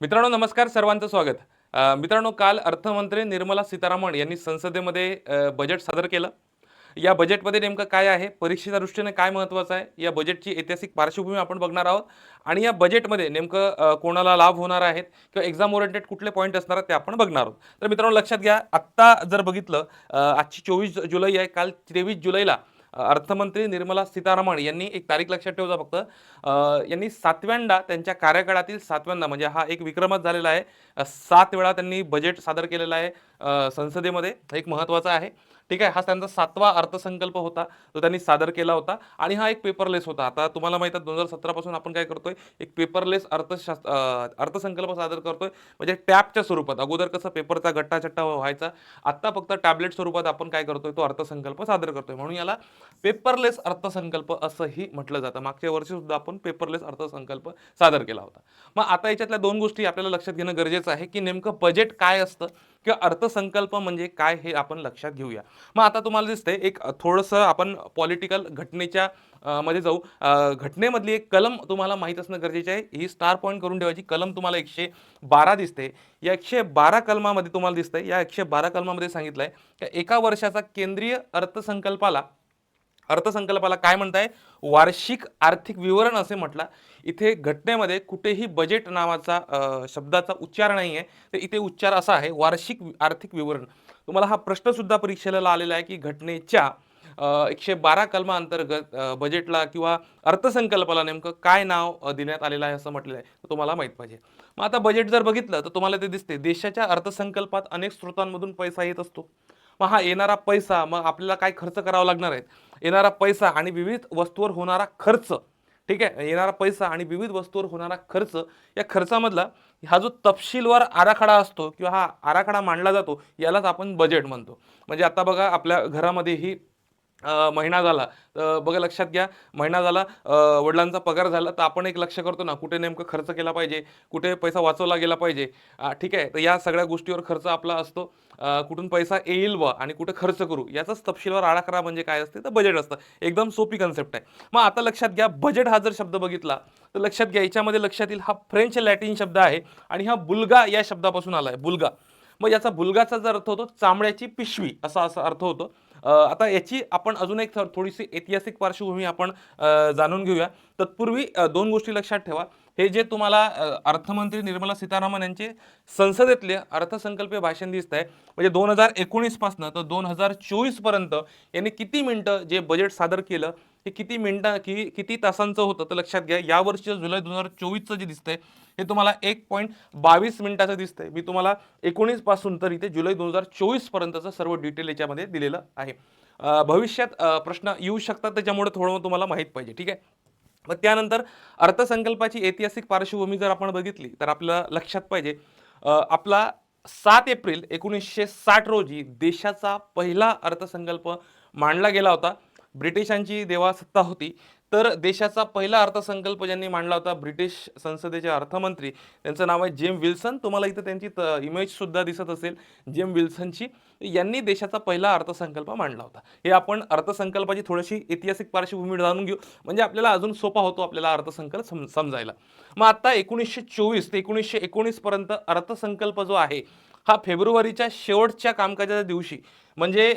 मित्रांनो नमस्कार सर्वांचं स्वागत. मित्रांनो काल अर्थमंत्री निर्मला सीतारामन यांनी संसदेमध्ये बजेट सादर केलं. या बजेटमध्ये नेमकं काय आहे? परीक्षेच्या दृष्टीने काय महत्त्वाचं आहे? या बजेटची ऐतिहासिक पार्श्वभूमी आपण बघणार आहोत. आणि या बजेटमध्ये नेमकं कोणाला लाभ होणार आहेत? किंवा एक्झाम ओरिएंटेड कुठले पॉईंट असणार आहेत ते आपण बघणार आहोत. तर मित्रांनो लक्षात घ्या आत्ता जर बघितलं आजची चोवीस जुलै आहे. काल तेवीस जुलैला अर्थमंत्री निर्मला सीतारामन यांनी एक तारीख लक्षात ठेवता फक्त. यांनी सातव्यांदा त्यांच्या कार्यकाळातील सातव्यांदा म्हणजे हा एक विक्रमच झालेला आहे. सात वेळा त्यांनी बजेट सादर केलेलं आहे संसदेमध्ये. एक महत्त्वाचा आहे. ठीक आहे? हा त्यांचा सातवा अर्थसंकल्प होता. तो त्यांनी सादर केला होता. आणि हा एक पेपरलेस होता. आता तुम्हाला माहिती आहे दोन हजार सतरापासून आपण काय करतोय? एक पेपरलेस अर्थशास्त्र अर्थसंकल्प सादर करतोय. म्हणजे टॅबच्या स्वरूपात. अगोदर कसं पेपरचा गट्टाचट्टा व्हायचा. आत्ता फक्त टॅबलेट स्वरूपात आपण काय करतोय? तो अर्थसंकल्प सादर करतोय. म्हणून याला पेपरलेस अर्थसंकल्प असंही म्हटलं जातं. मागच्या वर्षी सुद्धा आपण पेपरलेस अर्थसंकल्प सादर केला होता. मग आता याच्यातल्या दोन गोष्टी आपल्याला लक्षात घेणं गरजेचं आहे की नेमकं बजेट काय असतं? किंवा अर्थसंकल्प म्हणजे काय हे आपण लक्षात घेऊया. मग आता तुम्हाला दिसतंय एक थोडंसं आपण पॉलिटिकल घटनेच्या मध्ये जाऊ. घटनेमधली एक कलम तुम्हाला माहीत असणं गरजेचे आहे. ही स्टार पॉईंट करून ठेवायची. कलम तुम्हाला एकशे बारा दिसते. या एकशे बारा कलमामध्ये तुम्हाला दिसतंय. या एकशे बारा कलमामध्ये सांगितलं आहे की एका वर्षाचा केंद्रीय अर्थसंकल्पाला अर्थसंकल्पाला काय म्हणताय? वार्षिक आर्थिक विवरण असे म्हटला. इथे घटनेमध्ये कुठेही बजेट नावाचा शब्दाचा उच्चार नाही आहे तर इथे उच्चार असा आहे वार्षिक आर्थिक विवरण. तुम्हाला हा प्रश्नसुद्धा परीक्षेला आलेला आहे की घटनेच्या एकशे बारा कलमाअंतर्गत बजेटला किंवा अर्थसंकल्पाला नेमकं काय नाव देण्यात आलेलं आहे असं म्हटलेलं आहे. तुम्हाला माहीत पाहिजे. मग आता बजेट जर बघितलं तर तुम्हाला ते दिसते. देशाच्या अर्थसंकल्पात अनेक स्रोतांमधून पैसा येत असतो. मग हा येणारा पैसा मग आपल्याला काय खर्च करावा लागणार आहे? येणारा पैसा आणि विविध वस्तूवर होणारा खर्च ठीक आहे? येणारा पैसा आणि विविध वस्तूवर होणारा खर्च या खर्चामधला हा जो तपशीलवार आराखडा असतो किंवा हा आराखडा मांडला जातो यालाच आपण बजेट म्हणतो. म्हणजे आता बघा आपल्या घरामध्येही ही महिना झाला. बघा लक्षात घ्या महिना झाला वडिलांचा पगार झाला तर आपण एक लक्ष करतो ना कुठे नेमकं खर्च केला पाहिजे कुठे पैसा वाचवला गेला पाहिजे. ठीक आहे तर या सगळ्या गोष्टीवर खर्च आपला असतो. कुठून पैसा येईल व आणि कुठे खर्च करू याचाच तपशीलवार आराखडा म्हणजे काय असते तर बजेट असतं. एकदम सोपी कन्सेप्ट आहे. मग आता लक्षात घ्या बजेट हा जर शब्द बघितला तर लक्षात घ्या याच्यामध्ये लक्षात येईल हा फ्रेंच लॅटिन शब्द आहे आणि हा बुलगा या शब्दापासून आला आहे बुलगा. मग याचा बुलगाचा जर अर्थ होतो चामड्याची पिशवी असा असा अर्थ होतो. आता याची आपण अजून एक थोडीशी ऐतिहासिक पार्श्वभूमी आपण जाणून घेऊया. तत्पूर्वी दोन गोष्टी लक्षात ठेवा. हे जे तुम्हाला अर्थमंत्री निर्मला सीतारामन यांचे संसदेतले अर्थसंकल्पीय भाषण दिसत आहे म्हणजे दोन हजार एकोणीसपासनं तर दोन हजार चोवीसपर्यंत यांनी किती मिनटं जे बजेट सादर केलं हे किती मिनिटा कि किती तासांचं होतं तर लक्षात घ्या या वर्षीचं जुलै दोन हजार चोवीसचं जे दिसतंय हे तुम्हाला एक पॉईंट बावीस मिनिटाचं दिसतंय. मी तुम्हाला एकोणीसपासून तर इथे जुलै दोन हजार चोवीस पर्यंतचं सर्व डिटेल याच्यामध्ये दिलेलं आहे. भविष्यात प्रश्न येऊ शकतात त्याच्यामुळे थोडं तुम्हाला माहीत पाहिजे ठीक आहे? मग त्यानंतर अर्थसंकल्पाची ऐतिहासिक पार्श्वभूमी जर आपण बघितली तर आपल्याला लक्षात पाहिजे आपला सात एप्रिल एकोणीसशे साठ रोजी देशाचा पहिला अर्थसंकल्प मांडला गेला होता. ब्रिटिशांची देवासत्ता होती. तर देशाचा पहिला अर्थसंकल्प ज्यांनी मांडला होता ब्रिटिश संसदेचे अर्थमंत्री त्यांचं नाव आहे जेम विल्सन. तुम्हाला इथं त्यांची इमेज सुद्धा दिसत असेल जेम विल्सनची. यांनी देशाचा पहिला अर्थसंकल्प मांडला होता. हे आपण अर्थसंकल्पाची थोडीशी ऐतिहासिक पार्श्वभूमी जाणून घेऊ. म्हणजे आपल्याला अजून सोपा होतो आपल्याला अर्थसंकल्प सम समजायला. मग आता एकोणीसशे चोवीस ते एकोणीसशे एकोणीसपर्यंत अर्थसंकल्प जो आहे हा फेब्रुवारीच्या शेवटच्या कामकाजाच्या दिवशी म्हणजे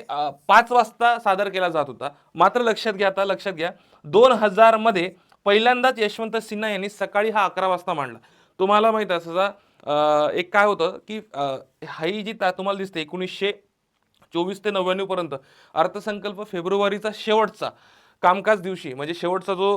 पाच वाजता सादर केला जात होता. मात्र लक्षात घ्या आता लक्षात घ्या. दोन हजारमध्ये पहिल्यांदाच यशवंत सिन्हा यांनी सकाळी हा अकरा वाजता मांडला. तुम्हाला माहीत आहे सहजा, एक काय होतं की हाई ही जी ता- तुम्हाला दिसते एकोणीसशे चोवीस ते नव्याण्णवपर्यंत अर्थसंकल्प फेब्रुवारीचा शेवटचा कामकाज दिवशी म्हणजे शेवटचा जो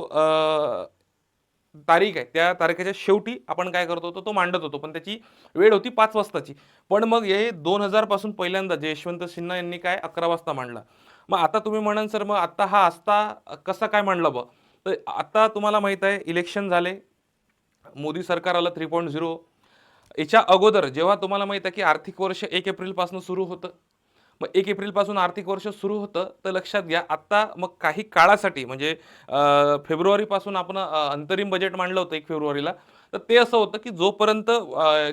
तारीख आहे. त्या तारखेच्या शेवटी आपण काय करत होतो तो मांडत होतो. पण त्याची वेळ होती पाच वाजताची. पण मग हे दोन हजारपासून पहिल्यांदा जे यशवंत सिन्हा यांनी काय अकरा वाजता मांडला. मग आता तुम्ही म्हणाल सर मग आत्ता हा असता कसा काय मांडला ब? तर आता तुम्हाला माहीत आहे इलेक्शन झाले. मोदी सरकार आलं थ्री पॉईंट झिरो याच्या अगोदर जेव्हा तुम्हाला माहीत आहे की आर्थिक वर्ष एक एप्रिलपासून सुरू होतं मग एक एप्रिलपासून आर्थिक वर्ष सुरू होतं तर लक्षात घ्या आत्ता मग काही काळासाठी म्हणजे फेब्रुवारीपासून आपण अंतरिम बजेट मांडलं होतं एक फेब्रुवारीला तर ते असं होतं की जोपर्यंत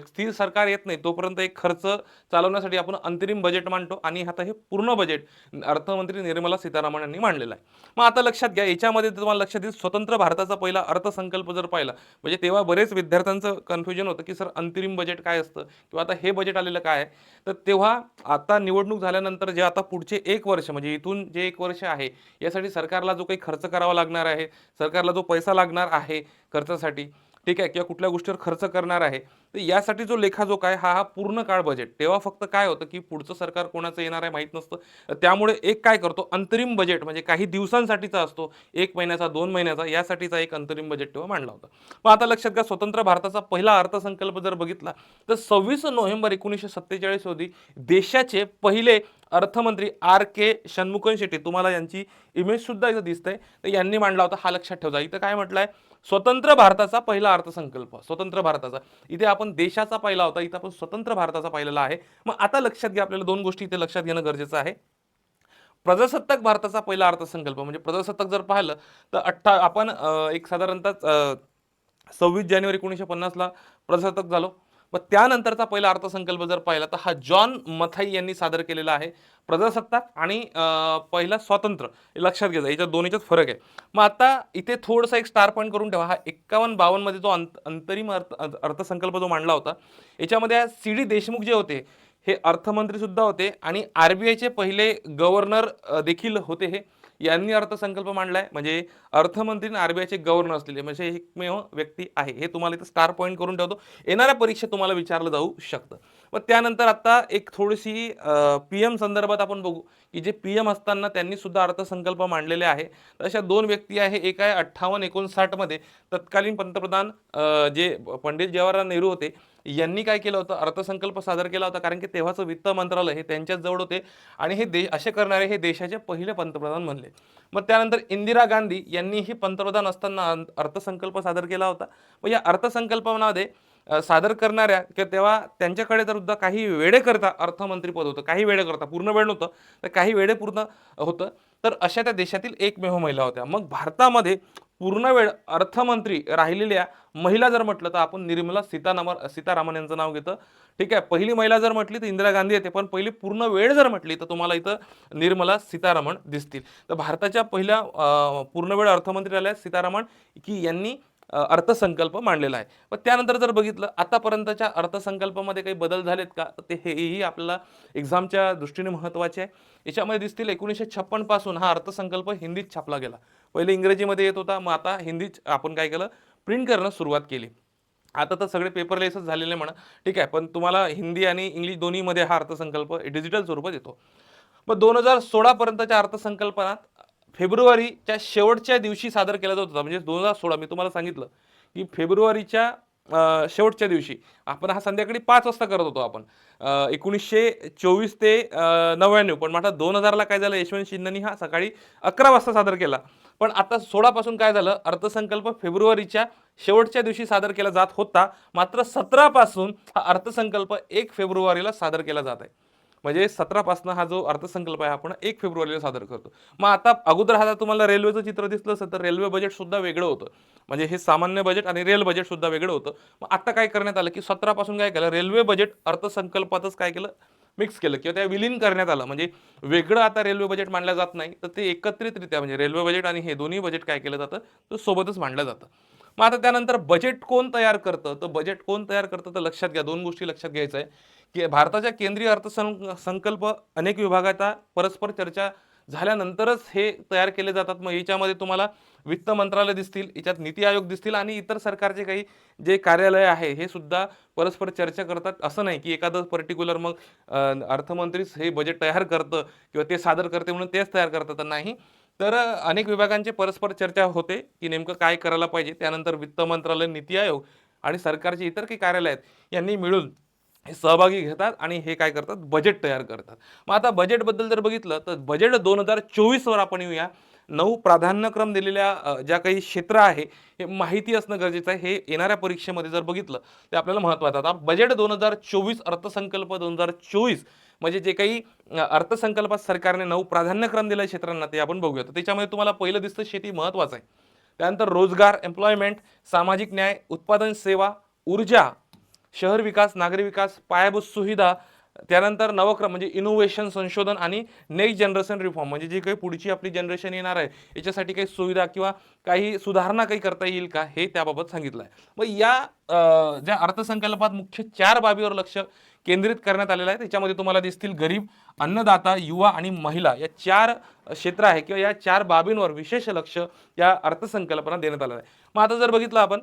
स्थिर सरकार येत नाही तोपर्यंत एक खर्च चालवण्यासाठी आपण अंतरिम बजेट मांडतो आणि आता हे पूर्ण बजेट अर्थमंत्री निर्मला सीतारामन यांनी मांडलेलं आहे. मग आता लक्षात घ्या याच्यामध्ये तुम्हाला लक्षात येईल स्वतंत्र भारताचा पहिला अर्थसंकल्प जर पाहिला म्हणजे तेव्हा बरेच विद्यार्थ्यांचं कन्फ्युजन होतं की सर अंतरिम बजेट काय असतं? किंवा आता हे बजेट आलेलं काय आहे? तर तेव्हा आता निवडणूक झाल्यानंतर जे आता पुढचे एक वर्ष म्हणजे इथून जे एक वर्ष आहे यासाठी सरकारला जो काही खर्च करावा लागणार आहे सरकारला जो पैसा लागणार आहे खर्चासाठी ठीक आहे किंवा कुठल्या गोष्टीवर खर्च करणार आहे तर यासाठी जो लेखाजोखा आहे हा हा पूर्ण काळ बजेट तेव्हा फक्त काय होतं की पुढचं सरकार कोणाचं येणार आहे माहीत नसतं. त्यामुळे एक काय करतो अंतरिम बजेट म्हणजे काही दिवसांसाठीचा असतो एक महिन्याचा दोन महिन्याचा यासाठीचा एक अंतरिम बजेट तेव्हा मांडला होता. पण आता लक्षात घ्या स्वतंत्र भारताचा पहिला अर्थसंकल्प जर बघितला तर सव्वीस नोव्हेंबर एकोणीसशे सत्तेचाळीस रोजी देशाचे पहिले अर्थमंत्री आर के षण्मुखन शेट्टी तुम्हाला यांची इमेज सुद्धा इथं दिसते तर यांनी मांडला होता हा लक्षात ठेवता इथं काय म्हटलंय स्वतंत्र भारताचा पहिला अर्थसंकल्प स्वतंत्र भारताचा. इथे आपण देशाचा पहिला होता इथं आपण स्वतंत्र भारताचा पाहिलेला आहे. मग आता लक्षात घ्या आपल्याला दोन गोष्टी इथे लक्षात घेणं गरजेचं आहे. प्रजासत्ताक भारताचा पहिला अर्थसंकल्प म्हणजे प्रजासत्ताक जर पाहिलं तर अठ्ठा आपण एक साधारणतः सव्वीस जानेवारी एकोणीसशे पन्नासला प्रजासत्ताक झालो. मग त्यानंतरचा पहिला अर्थसंकल्प जर पाहिला तर हा जॉन मथाई यांनी सादर केलेला आहे. प्रजासत्ताक आणि पहिला स्वातंत्र्य. लक्षात घ्यायचं याच्यात दोन्हीच्यात फरक आहे. मग आता इथे थोडंसं एक स्टार पॉईंट करून ठेवा. हा एक्कावन्न बावन्नमध्ये जो अंत अंतरिम अर्थ अर्थसंकल्प जो मांडला होता याच्यामध्ये सी डी देशमुख जे होते हे अर्थमंत्री सुद्धा होते आणि आर बी आयचे पहिले गव्हर्नर देखील होते हे. यांनी अर्थसंकल्प मांडलाय. म्हणजे अर्थमंत्री आरबीआयचे गव्हर्नर असलेले म्हणजे एकमेव व्यक्ती आहे. हे तुम्हाला इथं स्टार पॉईंट करून ठेवतो. येणाऱ्या परीक्षेत तुम्हाला विचारलं जाऊ शकतं. मग त्यानंतर आता एक थोडीशी पी एम संदर्भात आपण बघू. की जे पी एम असताना त्यांनी सुद्धा अर्थसंकल्प मांडलेले आहे. तर अशा दोन व्यक्ती आहे. एक आहे अठ्ठावन्न एकोणसाठमध्ये तत्कालीन पंतप्रधान जे पंडित जवाहरलाल नेहरू होते. यांनी काय केलं होतं? अर्थसंकल्प सादर केला होता कारण की तेव्हाचं वित्त मंत्रालय हे त्यांच्याच जवळ होते आणि हे देश असे करणारे हे देशाचे पहिले पंतप्रधान म्हणले मग त्यानंतर इंदिरा गांधी यांनीही पंतप्रधान असताना अर्थसंकल्प सादर केला होता. मग या अर्थसंकल्पामध्ये सादर करणाऱ्या किंवा तेव्हा त्यांच्याकडे तर सुद्धा काही वेळे करता अर्थमंत्री पद होतं काही वेळे करता पूर्ण वेळ नव्हतं तर काही वेळे पूर्ण होतं. तर अशा त्या देशातील एकमेव महिला होत्या. मग भारतामध्ये पूर्ण वेळ अर्थमंत्री राहिलेल्या महिला जर म्हटलं तर आपण निर्मला सीतारामन सीतारामन यांचं नाव घेतं. ठीक आहे पहिली महिला जर म्हटली तर इंदिरा गांधी येते पण पहिली पूर्ण वेळ जर म्हटली तर तुम्हाला इथं निर्मला सीतारामन दिसतील. तर भारताच्या पहिल्या पूर्णवेळ पूर्ण वेळ अर्थमंत्री आल्या सीतारामन की यांनी अर्थसंकल्प मांडलेला आहे. पण त्यानंतर जर बघितलं आतापर्यंतच्या अर्थसंकल्पामध्ये काही बदल झालेत का? ते हेही आपल्याला एक्झामच्या दृष्टीने महत्त्वाचे आहे. याच्यामध्ये दिसतील एकोणीसशे छप्पनपासून हा अर्थसंकल्प हिंदीत छापला गेला. पहिले इंग्रजीमध्ये येत होता मग आता हिंदीच आपण काय केलं? प्रिंट करणं सुरुवात केली. आता तर सगळे पेपरलेसच झालेले म्हणा. ठीक आहे पण तुम्हाला हिंदी आणि इंग्लिश दोन्हीमध्ये हा अर्थसंकल्प डिजिटल स्वरूपात येतो. मग दोन हजार सोळापर्यंतच्या अर्थसंकल्पनात फेब्रुवारीच्या शेवटच्या दिवशी सादर केला जात होता. म्हणजे दोन हजार सोळा मी तुम्हाला सांगितलं की फेब्रुवारीच्या शेवटच्या दिवशी. आपण हा संध्याकाळी पाच वाजता करत होतो आपण. एकोणीसशे चोवीस ते नव्याण्णव. पण म्हटलं दोन हजारला काय झालं? यशवंत शिंदेनी हा सकाळी अकरा वाजता सादर केला. पण आता सोळापासून काय झालं? अर्थसंकल्प फेब्रुवारीच्या शेवटच्या दिवशी सादर केला जात होता. मात्र सतरापासून हा अर्थसंकल्प एक फेब्रुवारीला सादर केला जात आहे. म्हणजे सतरापासून हा जो अर्थसंकल्प आहे आपण एक फेब्रुवारीला सादर करतो. मग आता अगोदर हा तुम्हाला रेल्वेचं चित्र दिसलं असेल तर रेल्वे बजेटसुद्धा वेगळं होतं. म्हणजे हे सामान्य बजेट आणि रेल बजेटसुद्धा वेगळं होतं. मग आता काय करण्यात आलं की सतरापासून काय केलं? रेल्वे बजेट अर्थसंकल्पातच काय केलं? मिक्स केलं किंवा त्या विलीन करण्यात आलं. म्हणजे वेगळं आता रेल्वे बजेट मांडलं जात नाही तर ते एकत्रितरित्या म्हणजे रेल्वे बजेट आणि हे दोन्ही बजेट काय केलं जातं? तर सोबतच मांडलं जातं. मग आता त्यानंतर बजेट कोण तयार करतं? तर बजेट कोण तयार करतं? तर लक्षात घ्या दोन गोष्टी लक्षात घ्यायचं आहे. के भारताच्या केंद्रीय अर्थसं संकल्प अनेक विभागाचा परस्पर चर्चा झाल्यानंतरच हे तयार केले जातात. मग याच्यामध्ये तुम्हाला वित्त मंत्रालय दिसतील याच्यात नीती आयोग दिसतील आणि इतर सरकारचे काही जे कार्यालय आहे हे सुद्धा परस्पर चर्चा करतात. असं नाही की एखादं पर्टिक्युलर मग अर्थमंत्रीच हे बजेट तयार करतं किंवा ते सादर करते म्हणून तेच तयार करतात. तर नाही. तर अनेक विभागांचे परस्पर चर्चा होते की नेमकं काय करायला पाहिजे. त्यानंतर वित्त मंत्रालय नीती आयोग आणि सरकारचे इतर काही कार्यालय आहेत यांनी मिळून हे सहभागी घेतात आणि हे काय करतात? बजेट तयार करतात. मग आता बजेटबद्दल जर बघितलं तर बजेट दोन हजार चोवीसवर आपण येऊया. नऊ प्राधान्यक्रम दिलेल्या ज्या काही क्षेत्र आहे हे माहिती असणं गरजेचं आहे. हे येणाऱ्या परीक्षेमध्ये जर बघितलं ते आपल्याला महत्त्वाचं आता बजेट दोन हजार चोवीस अर्थसंकल्प दोन हजार चोवीस म्हणजे जे काही अर्थसंकल्पात सरकारने नऊ प्राधान्यक्रम दिल्या क्षेत्रांना ते आपण बघूया. तर त्याच्यामध्ये तुम्हाला पहिलं दिसतं शेती महत्त्वाचं आहे. त्यानंतर रोजगार एम्प्लॉयमेंट सामाजिक न्याय उत्पादन सेवा ऊर्जा शहर विकास नागरी विकास पायाभूत सुविधा त्यानंतर नवक्रम म्हणजे इनोव्हेशन संशोधन आणि नेक्स्ट जनरेशन रिफॉर्म म्हणजे जी काही पुढची आपली जनरेशन येणार आहे याच्यासाठी काही सुविधा किंवा काही सुधारणा काही करता येईल का हे त्याबाबत सांगितलं आहे मग या ज्या अर्थसंकल्पात मुख्य चार बाबीवर लक्ष केंद्रित करण्यात आलेलं आहे त्याच्यामध्ये तुम्हाला दिसतील गरीब अन्नदाता युवा आणि महिला या चार क्षेत्र आहे किंवा या चार बाबींवर विशेष लक्ष या अर्थसंकल्पना देण्यात आलेलं आहे. मग आता जर बघितलं आपण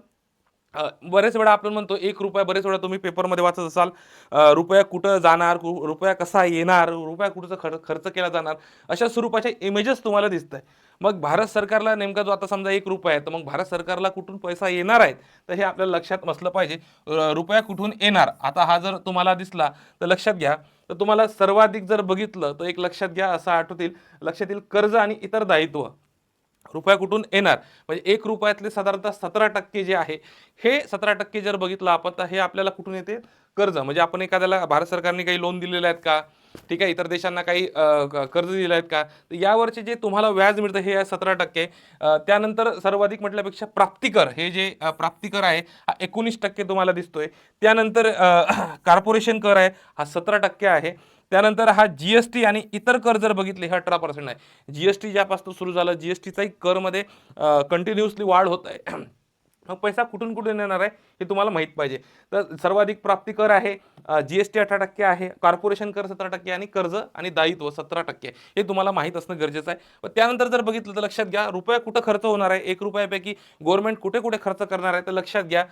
बरेच वेळा आपण म्हणतो एक रुपया बरेच वेळा तुम्ही पेपरमध्ये वाचत असाल. रुपया कुठं जाणार कु- रुपया कसा येणार रुपया कुठं खर खर्च केला जाणार अशा स्वरूपाच्या इमेजेस तुम्हाला दिसत आहे मग भारत सरकारला नेमका जो आता समजा एक रुपया आहे तर मग भारत सरकारला कुठून पैसा येणार आहे तर हे आपल्याला लक्षात नसलं पाहिजे. रुपया कुठून येणार? आता हा जर तुम्हाला दिसला तर लक्षात घ्या. तर तुम्हाला सर्वाधिक जर बघितलं तर एक लक्षात घ्या असं आठवतील. लक्षात येईल कर्ज आणि इतर दायित्व. रुपया कुठून येणार? म्हणजे एक रुपयातले साधारणतः सतरा टक्के जे आहे हे सतरा टक्के जर बघितलं आपण तर हे आपल्याला कुठून येते? कर्ज. म्हणजे आपण एखाद्याला भारत सरकारने काही लोन दिलेले आहेत का? ठीक आहे इतर देशांना काही कर्ज दिले आहेत का? तर यावरचे जे तुम्हाला व्याज मिळतं हे आहे सतरा टक्के. त्यानंतर सर्वाधिक म्हटल्यापेक्षा प्राप्तिकर हे जे प्राप्तिकर आहे हा एकोणीस टक्के तुम्हाला दिसतोय. त्यानंतर कॉर्पोरेशन कर आहे हा सतरा टक्के आहे. त्यानंतर हा जीएसटी आणि इतर कर जर बघितले हे अठरा पर्सेंट आहे. जीएसटी ज्यापासून सुरू झालं जीएसटीचाही करमध्ये कंटिन्युअसली वाढ होत आहे. मग पैसा कुठून कुठून येणार आहे हे तुम्हाला माहीत पाहिजे. तर सर्वाधिक प्राप्ती कर आहे जीएसटी अठरा टक्के आहे कॉर्पोरेशन कर सतरा टक्के आणि कर्ज आणि दायित्व सतरा टक्के. हे तुम्हाला माहीत असणं गरजेचं आहे. पण त्यानंतर जर बघितलं तर लक्षात घ्या रुपया कुठं खर्च होणार आहे? एक रुपयापैकी गव्हर्नमेंट कुठे कुठे खर्च करणार आहे? तर लक्षात घ्या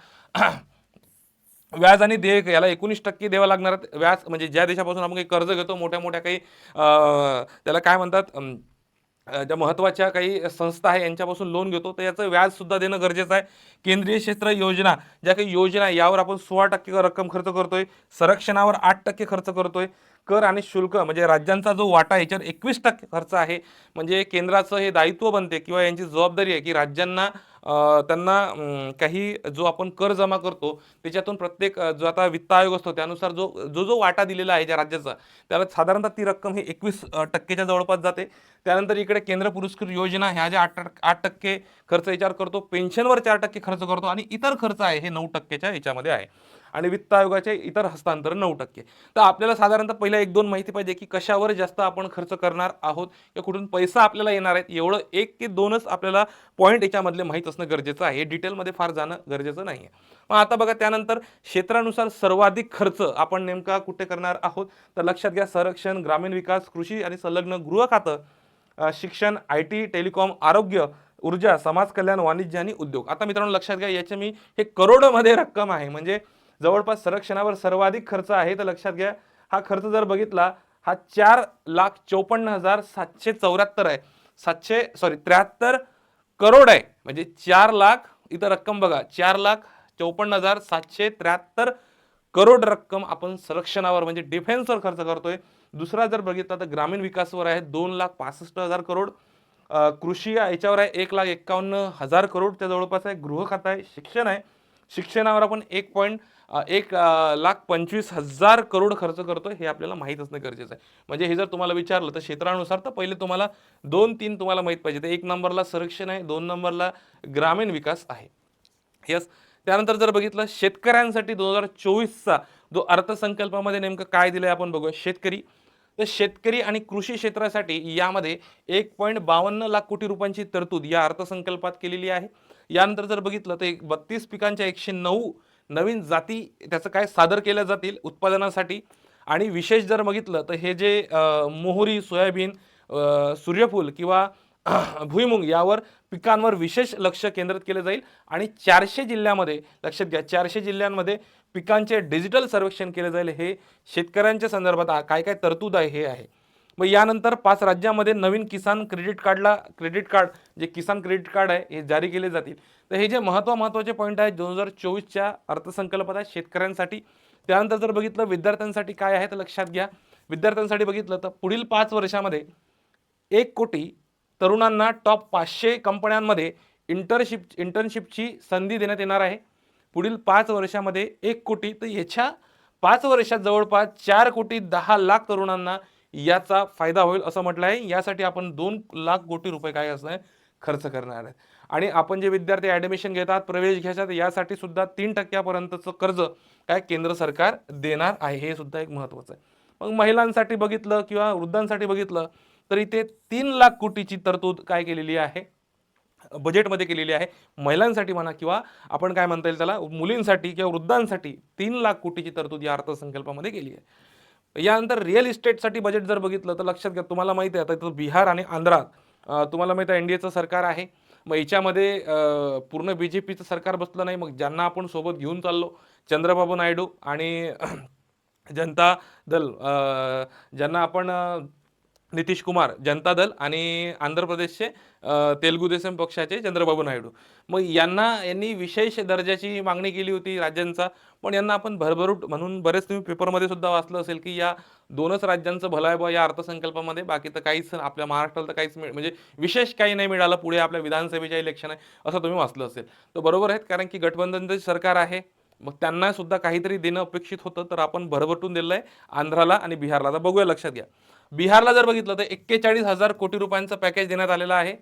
व्याज आणि देयक याला एकोणीस टक्के द्यावं लागणार व्याज म्हणजे ज्या देशापासून आपण काही कर्ज घेतो मोठ्या मोठ्या काही त्याला काय म्हणतात ज्या महत्त्वाच्या काही संस्था आहे यांच्यापासून लोन घेतो तर याचं व्याजसुद्धा देणं गरजेचं आहे. केंद्रीय क्षेत्र योजना ज्या काही योजना यावर आपण सोळा टक्के रक्कम खर्च करतोय संरक्षणावर आठ टक्के खर्च करतोय. कर आणि शुल्क म्हणजे राज्यांचा जो वाटा याच्यावर एकवीस टक्के खर्च आहे. म्हणजे केंद्राचं हे दायित्व बनते किंवा यांची जबाबदारी आहे की राज्यांना त्यांना काही जो आपण कर जमा करतो त्याच्यातून प्रत्येक जो आता वित्त आयोग असतो त्यानुसार जो जो जो वाटा दिलेला आहे ज्या राज्याचा त्याला साधारणतः ती रक्कम ही एकवीस टक्केच्या जवळपास जाते. त्यानंतर इकडे केंद्र पुरस्कृत योजना ह्या ज्या आठ आठ टक्के खर्च याच्यावर करतो पेन्शनवर चार टक्के खर्च करतो आणि इतर खर्च आहे हे नऊ टक्केच्या याच्यामध्ये आहे. आणि वित्त आयोगाचे इतर हस्तांतरण नऊ टक्के. तर आपल्याला साधारणतः पहिल्या एक दोन माहिती पाहिजे की कशावर जास्त आपण खर्च करणार आहोत किंवा कुठून पैसा आपल्याला येणार आहेत एवढं एक की दोनच आपल्याला पॉईंट याच्यामधले माहीत असणं गरजेचं आहे. डिटेलमध्ये फार जाणं गरजेचं नाही आहे मग आता बघा त्यानंतर क्षेत्रानुसार सर्वाधिक खर्च आपण नेमका कुठे करणार आहोत? तर लक्षात घ्या संरक्षण ग्रामीण विकास कृषी आणि संलग्न गृह खातं शिक्षण आय टी टेलिकॉम आरोग्य ऊर्जा समाज कल्याण वाणिज्य आणि उद्योग. आता मित्रांनो लक्षात घ्या याचे मी हे करोडोमध्ये रक्कम आहे. म्हणजे जवळपास संरक्षणावर सर्वाधिक खर्च आहे तर लक्षात घ्या हा खर्च जर बघितला हा चार लाख चौपन्न हजार सातशे चौऱ्याहत्तर आहे. सातशे सॉरी त्र्याहत्तर करोड आहे. म्हणजे चार लाख इथं रक्कम बघा चार लाख चौपन्न हजार सातशे त्र्याहत्तर करोड रक्कम आपण संरक्षणावर म्हणजे डिफेन्सवर खर्च करतोय. दुसरा जर बघितला तर ग्रामीण विकासवर आहे दोन लाख पासष्ट हजार करोड. कृषी याच्यावर आहे एक लाख एक्कावन्न हजार करोड त्या जवळपास आहे गृह खातं आहे शिक्षण आहे. शिक्षणावर आपण एक पॉईंट एक लाख पंचवीस हजार करोड खर्च करतो हे आपल्याला माहीत असणं गरजेचं आहे. म्हणजे हे जर तुम्हाला विचारलं तर क्षेत्रानुसार तर पहिले तुम्हाला दोन तीन तुम्हाला माहीत पाहिजे. तर एक नंबरला संरक्षण आहे दोन नंबरला ग्रामीण विकास आहे. यस त्यानंतर जर बघितलं शेतकऱ्यांसाठी दोन हजार चोवीसचा जो अर्थसंकल्पामध्ये नेमकं काय दिलं आहे आपण बघूया. शेतकरी. तर शेतकरी आणि कृषी क्षेत्रासाठी यामध्ये एक पॉईंट बावन्न लाख कोटी रुपयांची तरतूद या अर्थसंकल्पात केलेली आहे. यानंतर जर बघितलं तर एक बत्तीस पिकांच्या एकशे नऊ नवीन जाती त्याचं काय सादर केल्या जातील उत्पादनासाठी. आणि विशेष जर बघितलं तर हे जे मोहरी सोयाबीन सूर्यफूल किंवा भुईमुंग यावर पिकांवर विशेष लक्ष केंद्रित केलं जाईल. आणि चारशे जिल्ह्यामध्ये लक्षात घ्या चारशे जिल्ह्यांमध्ये पिकांचे डिजिटल सर्वेक्षण केले जाईल. हे शेतकऱ्यांच्या संदर्भात काय काय तरतूद आहे हे आहे. मग यानंतर पाच राज्यामध्ये नवीन किसान क्रेडिट कार्डला क्रेडिट कार्ड जे किसान क्रेडिट कार्ड आहे हे जारी केले जातील. तर हे जे महत्त्व महत्त्वाचे पॉईंट आहेत दोन हजार चोवीसच्या अर्थसंकल्पात आहे शेतकऱ्यांसाठी. त्यानंतर जर बघितलं विद्यार्थ्यांसाठी काय आहे तर लक्षात घ्या. विद्यार्थ्यांसाठी बघितलं तर पुढील पाच वर्षामध्ये एक कोटी तरुणांना टॉप पाचशे कंपन्यांमध्ये इंटरशिप इंटर्नशिपची संधी देण्यात येणार आहे. पुढील पाच वर्षामध्ये एक कोटी तर ह्याच्या पाच वर्षात जवळपास चार कोटी दहा लाख तरुणांना याचा फायदा होईल असं म्हटलं आहे. यासाठी आपण दोन लाख कोटी रुपये काय असणार आहे? खर्च करणार आहे. आणि आपण जे विद्यार्थी ॲडमिशन घेतात प्रवेश घेतात यासाठी सुद्धा तीन टक्क्यापर्यंतचं कर्ज काय केंद्र सरकार देणार आहे. हे सुद्धा एक महत्त्वाचं आहे. मग महिलांसाठी बघितलं किंवा वृद्धांसाठी बघितलं तर इथे तीन लाख कोटीची तरतूद काय केलेली आहे? बजेटमध्ये केलेली आहे. महिलांसाठी म्हणा किंवा आपण काय म्हणता येईल त्याला मुलींसाठी किंवा वृद्धांसाठी तीन लाख कोटीची तरतूद या अर्थसंकल्पामध्ये केली आहे. यानंतर रिअल इस्टेटसाठी बजेट जर बघितलं तर लक्षात घ्या तुम्हाला माहिती आहे आता इथं बिहार आणि आंध्रात तुम्हाला माहिती आहे एनडीएचं सरकार आहे. मग याच्यामध्ये पूर्ण बी जे पीचं सरकार बसलं नाही मग ज्यांना आपण सोबत घेऊन चाललो चंद्रबाबू नायडू आणि जनता दल ज्यांना आपण नितीश कुमार जनता दल आणि आंध्र प्रदेशचे तेलगू देसम पक्षाचे चंद्रबाबू नायडू. मग यांना यांनी विशेष दर्जाची मागणी केली होती राज्यांचा पण यांना आपण भरभरूट म्हणून बरेच तुम्ही पेपरमध्ये सुद्धा वाचलं असेल की या दोनच राज्यांचं भलं आहे या अर्थसंकल्पामध्ये बाकी तर काहीच आपल्या महाराष्ट्राला तर काहीच मिळ म्हणजे विशेष काही नाही मिळालं पुढे आपल्या विधानसभेच्या इलेक्शन आहे असं तुम्ही वाचलं असेल. तर बरोबर आहेत कारण की गठबंधनचं सरकार आहे मग त्यांना सुद्धा काहीतरी देणं अपेक्षित होतं तर आपण भरभटून दिलं आहे आंध्राला आणि बिहारला. तर बघूया लक्षात घ्या. बिहारला जर बघितलं तर एक्केचाळीस हजार कोटी रुपयांचं पॅकेज देण्यात आलेलं आहे.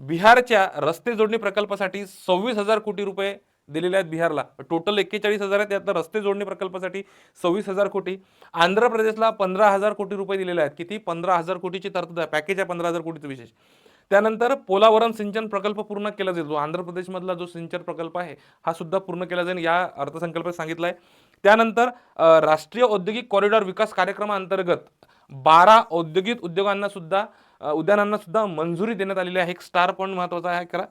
बिहारच्या रस्ते जोडणी प्रकल्पासाठी सव्वीस हजार कोटी रुपये दिलेले आहेत बिहारला. टोटल एक्केचाळीस हजार आहेत त्यातनं रस्ते जोडणी प्रकल्पासाठी सव्वीस हजार कोटी. आंध्र प्रदेशला पंधरा हजार कोटी रुपये दिलेले आहेत. किती? पंधरा हजार कोटीची तरतूद आहे. पॅकेज आहे पंधरा हजार कोटीचं विशेष. त्यानंतर पोलावरम सिंचन प्रकल्प पूर्ण केला जाईल. जो आंध्र प्रदेशमधला जो सिंचन प्रकल्प आहे हा सुद्धा पूर्ण केला जाईल. या अर्थसंकल्पात सांगितलं आहे त्यानंतर राष्ट्रीय औद्योगिक कॉरिडॉर विकास कार्यक्रमाअंतर्गत बारा औद्योगिक उद्योगांना सुद्धा उद्यानांना सुद्धा मंजुरी देण्यात आलेली आहे. एक स्टार पॉईंट महत्त्वाचा आहे करा.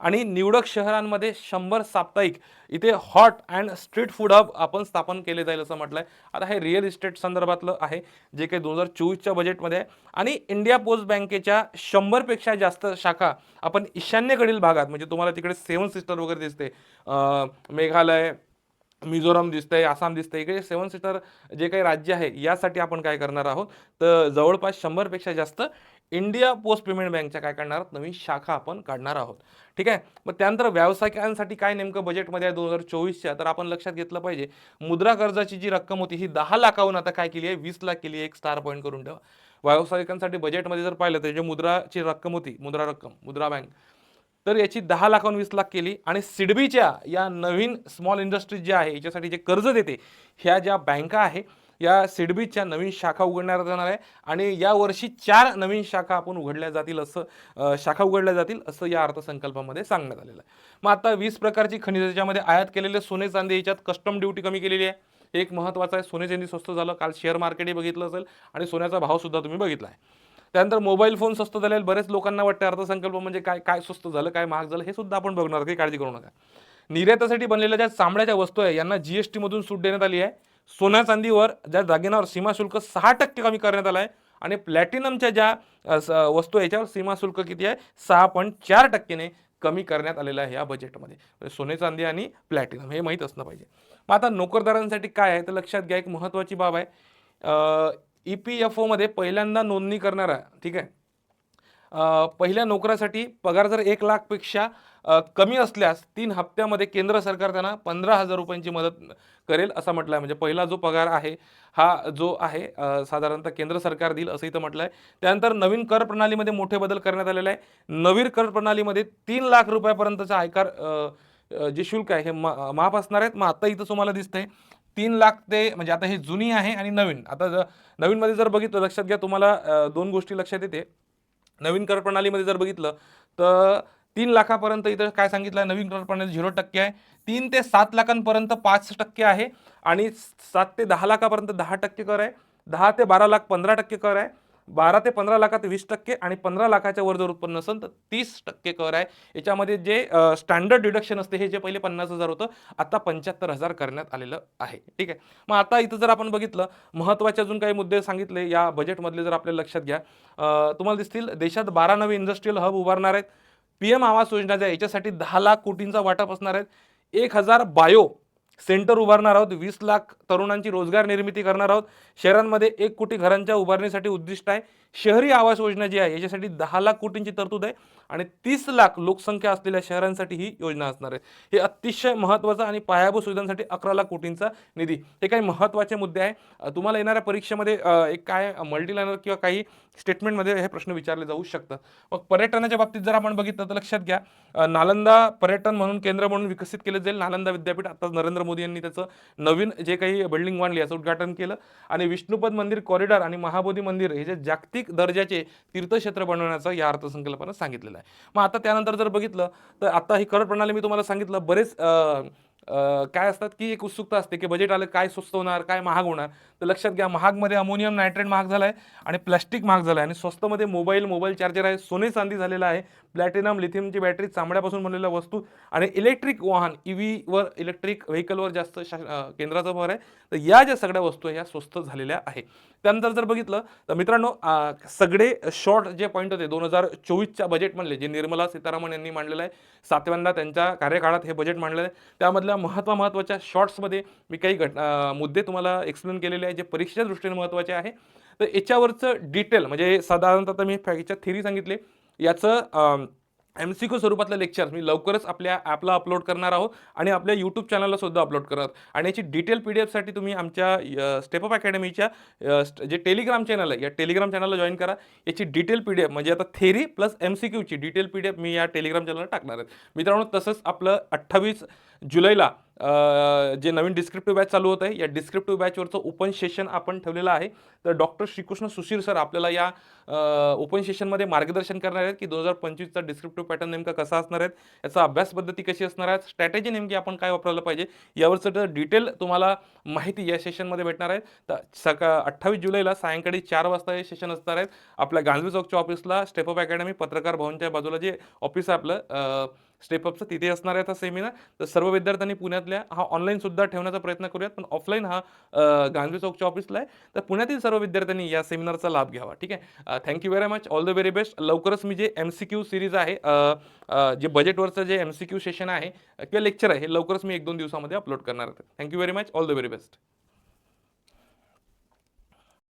आणि निवडक शहरांमध्ये शंभर साप्ताहिक इथे hot and street food hub आपण स्थापन केले जाईल असं म्हटलं आहे आता हे रिअल इस्टेट संदर्भातलं आहे जे काही दोन हजार चोवीसच्या बजेटमध्ये आहे. आणि इंडिया पोस्ट बँकेच्या शंभरपेक्षा जास्त शाखा आपण ईशान्येकडील भागात म्हणजे तुम्हाला तिकडे सेवन सिस्टर वगैरे दिसते मेघालय मिझोरम दिसतंय आसाम दिसतंय इकडे सेवन सीटर जे काही राज्य आहे यासाठी आपण काय करणार आहोत? तर जवळपास शंभरपेक्षा जास्त इंडिया पोस्ट पेमेंट बँकच्या काय करणार आहोत? नवीन शाखा आपण काढणार आहोत. ठीक आहे? मग त्यानंतर व्यावसायिकांसाठी काय नेमकं बजेटमध्ये आहे दोन हजार चोवीसच्या? तर आपण लक्षात घेतलं पाहिजे मुद्रा कर्जाची जी रक्कम होती ही दहा लाखाहून आता काय केली आहे? वीस लाख केली आहे एक स्टार पॉईंट करून ठेवा. व्यावसायिकांसाठी बजेटमध्ये जर पाहिलं तर जे मुद्राची रक्कम होती मुद्रा रक्कम मुद्रा बँक तर याची दहा लाखाहून वीस लाख केली आणि सिडबीच्या या नवीन स्मॉल इंडस्ट्रीज ज्या आहे याच्यासाठी जे कर्ज देते ह्या ज्या बँका आहे या सिडबीच्या नवीन शाखा उघडण्यात जाणार आहे आणि यावर्षी चार नवीन शाखा आपण उघडल्या जातील असं शाखा उघडल्या जातील असं या अर्थसंकल्पामध्ये सांगण्यात आलेलं आहे. मग आता वीस प्रकारची खनिज याच्यामध्ये आयात केलेले सोने चांदी याच्यात कस्टम ड्युटी कमी केलेली आहे. एक महत्त्वाचं आहे सोने चांदी स्वस्त झालं काल शेअर मार्केटही बघितलं असेल आणि सोन्याचा भावसुद्धा तुम्ही बघितला आहे. त्यानंतर मोबाईल फोन स्वस्त झाले बरेच लोकांना वाटतं अर्थसंकल्प म्हणजे काय काय स्वस्त झालं काय महाग झालं हे सुद्धा आपण बघणार काही काळजी करू नका. निर्यातासाठी बनलेल्या ज्या चांबड्याच्या वस्तू आहे यांना जीएसटी मधून सूट देण्यात आली आहे. सोन्या चांदीवर ज्या दागिन्यावर सीमाशुल्क सहा टक्के कमी करण्यात आलं आहे आणि प्लॅटिनमच्या ज्या वस्तू आहे याच्यावर सीमा शुल्क किती आहे? सहा पॉईंट चार टक्केने कमी करण्यात आलेलं आहे या बजेटमध्ये म्हणजे सोने चांदी आणि प्लॅटिनम हे माहीत असणं पाहिजे. मग आता नोकरदारांसाठी काय आहे? तर लक्षात घ्या एक महत्त्वाची बाब आहे. ई पी एफ ओमध्ये पहिल्यांदा नोंदणी करणारा ठीक आहे? पहिल्या नोकरासाठी पगार जर एक लाखपेक्षा कमी असल्यास तीन हप्त्यामध्ये केंद्र सरकार त्यांना पंधरा हजार रुपयांची मदत करेल असं म्हटलं आहे म्हणजे पहिला जो पगार आहे हा जो आहे साधारणतः केंद्र सरकार देईल असं इथं म्हटलं आहे त्यानंतर नवीन कर प्रणालीमध्ये मोठे बदल करण्यात आलेले आहे नवीन कर प्रणालीमध्ये तीन लाख रुपयापर्यंतचा आयकर जे शुल्क आहे हे मा माफ असणार आहेत. मग आता इथं तुम्हाला दिसतंय तीन लाख ते म्हणजे आता हे जुनी आहे आणि नवीन. आता जर नवीनमध्ये जर बघितलं लक्षात घ्या तुम्हाला दोन गोष्टी लक्षात येते. नवीन कर प्रणालीमध्ये जर बघितलं तर तीन लाखापर्यंत इथं काय सांगितलं आहे नवीन कर प्रणाली झिरो टक्के आहे. तीन ते सात लाखांपर्यंत पाच टक्के आहे. आणि सात ते दहा लाखापर्यंत दहा टक्के कर आहे. दहा ते बारा लाख पंधरा टक्के कर आहे. बारा ते पंधरा लाखात वीस टक्के आणि पंधरा लाखाच्या वर जर उत्पन्न असेल तर तीस टक्के कर आहे. याच्यामध्ये जे स्टँडर्ड डिडक्शन असते हे जे पहिले पन्नास हजार होतं आता पंच्याहत्तर हजार करण्यात आलेलं आहे. ठीक आहे? मग आता इथं जर आपण बघितलं महत्त्वाचे अजून काही मुद्दे सांगितले या बजेटमधले जर आपल्या लक्षात घ्या. तुम्हाला दिसतील देशात बारा नवे इंडस्ट्रीयल हब उभारणार आहेत. पी एम आवास योजना ज्या याच्यासाठी दहा लाख कोटींचा वाटप असणार आहेत. एक हजार बायो सेंटर उभारणार आहोत. वीस लाख तरुणांची रोजगार निर्मिती करणार आहोत. शहरांमध्ये एक कोटी घरांच्या उभारणीसाठी उद्दिष्ट आहे. शहरी आवास योजना जी आहे याच्यासाठी दहा लाख कोटींची तरतूद आहे आणि तीस लाख लोकसंख्या असलेल्या शहरांसाठी ही योजना असणार आहे. हे अतिशय महत्त्वाचं आणि पायाभूत सुविधांसाठी अकरा लाख कोटींचा निधी. हे काही महत्त्वाचे मुद्दे आहे. तुम्हाला येणाऱ्या परीक्षेमध्ये एक काय मल्टीलायनर किंवा काही स्टेटमेंटमध्ये हे प्रश्न विचारले जाऊ शकतात मग पर्यटनाच्या बाबतीत जर आपण बघितलं तर लक्षात घ्या नालंदा पर्यटन म्हणून केंद्र म्हणून विकसित केलं जाईल. नालंदा विद्यापीठ आता नरेंद्र मोदी यांनी त्याचं नवीन जे काही बिल्डिंग बांधली याचं उद्घाटन केलं. आणि विष्णुपद मंदिर कॉरिडॉर आणि महाबोधी मंदिर हे जे जागतिक दर्जाचे तीर्थक्षेत्र बनवण्याचं या अर्थसंकल्पानं सांगितलेलं आहे. मग आता त्यानंतर जर बघितलं तर आता ही कर प्रणाली मी तुम्हाला सांगितलं बरेच काय असतात की एक उत्सुकता असते की बजेट आलं काय स्वस्त होणार काय महाग होणार. तर लक्षात घ्या महागमध्ये अमोनियम नायट्रेट महाग झाला आहे आणि प्लॅस्टिक महाग झालं आहे आणि स्वस्तमध्ये मोबाईल मोबाईल चार्जर आहे सोने चांदी झालेला आहे. प्लॅटिनम लिथियमची बॅटरी चामड्यापासून बनलेल्या वस्तू आणि इलेक्ट्रिक वाहन ई व्हीवर इलेक्ट्रिक व्हेकलवर जास्त शा केंद्राचा भर आहे. तर या ज्या सगळ्या वस्तू आहे ह्या स्वस्त झालेल्या आहे त्यानंतर जर बघितलं तर मित्रांनो सगळे शॉर्ट जे पॉईंट होते दोन हजार चोवीसच्या बजेट म्हणले जे निर्मला सीतारामन यांनी मांडलेलं आहे सातव्यांदा त्यांच्या कार्यकाळात हे बजेट मांडलेलं आहे. त्यामधल्या महत्त्वा महत्त्वाच्या शॉर्ट्समध्ये मी काही घट मुद्दे तुम्हाला एक्सप्लेन केलेले आहे जे परीक्षेच्या दृष्टीने महत्त्वाचे आहे. तर याच्यावरचं डिटेल म्हणजे साधारणतः मी याच्या थिरी सांगितले. याचं एम सी क्यू स्वरूपातलं लेक्चर मी लवकरच आपल्या ॲपला अपलोड करणार आहोत आणि आपल्या यूट्यूब चॅनलला सुद्धा अपलोड करणार आणि याची डिटेल पी डी एफसाठी तुम्ही आमच्या स्टेपअप अकॅडमीच्या जे टेलिग्राम चॅनल आहे या टेलिग्राम चॅनलला जॉईन करा. याची डिटेल पी डी एफ म्हणजे आता थेरी प्लस एम सी क्यूची डिटेल पी डी एफ मी या टेलिग्राम चॅनलला टाकणार आहे. मित्रांनो तसंच आपलं अठ्ठावीस जुलैला जे नवीन डिस्क्रिप्टिव्ह बॅच चालू होत आहे या डिस्क्रिप्टिव्ह बॅचवरचं ओपन सेशन आपण ठेवलेलं आहे. तर डॉक्टर श्रीकृष्ण सुशीर सर आपल्याला या ओपन सेशनमध्ये मार्गदर्शन करणार आहेत की दोन हजार पंचवीसचा डिस्क्रिप्टिव्ह पॅटर्न नेमका कसा असणार आहे याचा अभ्यास पद्धती कशी असणार आहे स्ट्रॅटेजी नेमकी आपण काय वापरायला पाहिजे यावरचं डिटेल तुम्हाला माहिती या सेशनमध्ये भेटणार आहे. तर सका अठ्ठावीस जुलैला सायंकाळी चार वाजता हे सेशन असणार आहेत. आपल्या गांधी चौकच्या ऑफिसला स्टेपअप अकॅडमी पत्रकार भवनच्या बाजूला जे ऑफिस आहे आपलं स्टेपअपचं तिथे असणार आहे हा सेमिनार तर सर्व विद्यार्थ्यांनी पुण्यातल्या हा ऑनलाईन सुद्धा ठेवण्याचा प्रयत्न करूयात. पण ऑफलाईन हा गांधी चौकच्या ऑफिसला आहे. तर पुण्यातील सर्व विद्यार्थ्यांनी या सेमिनारचा लाभ घ्यावा. ठीक आहे? Thank you very much all the very best लवकरच मी जे एम सी क्यू सिरीज आहे जे बजेटवरचं जे एम सी क्यू सेशन आहे किंवा लेक्चर आहे हे लवकरच मी एक दोन दिवसामध्ये अपलोड करणार आहे. Thank you very much all the very best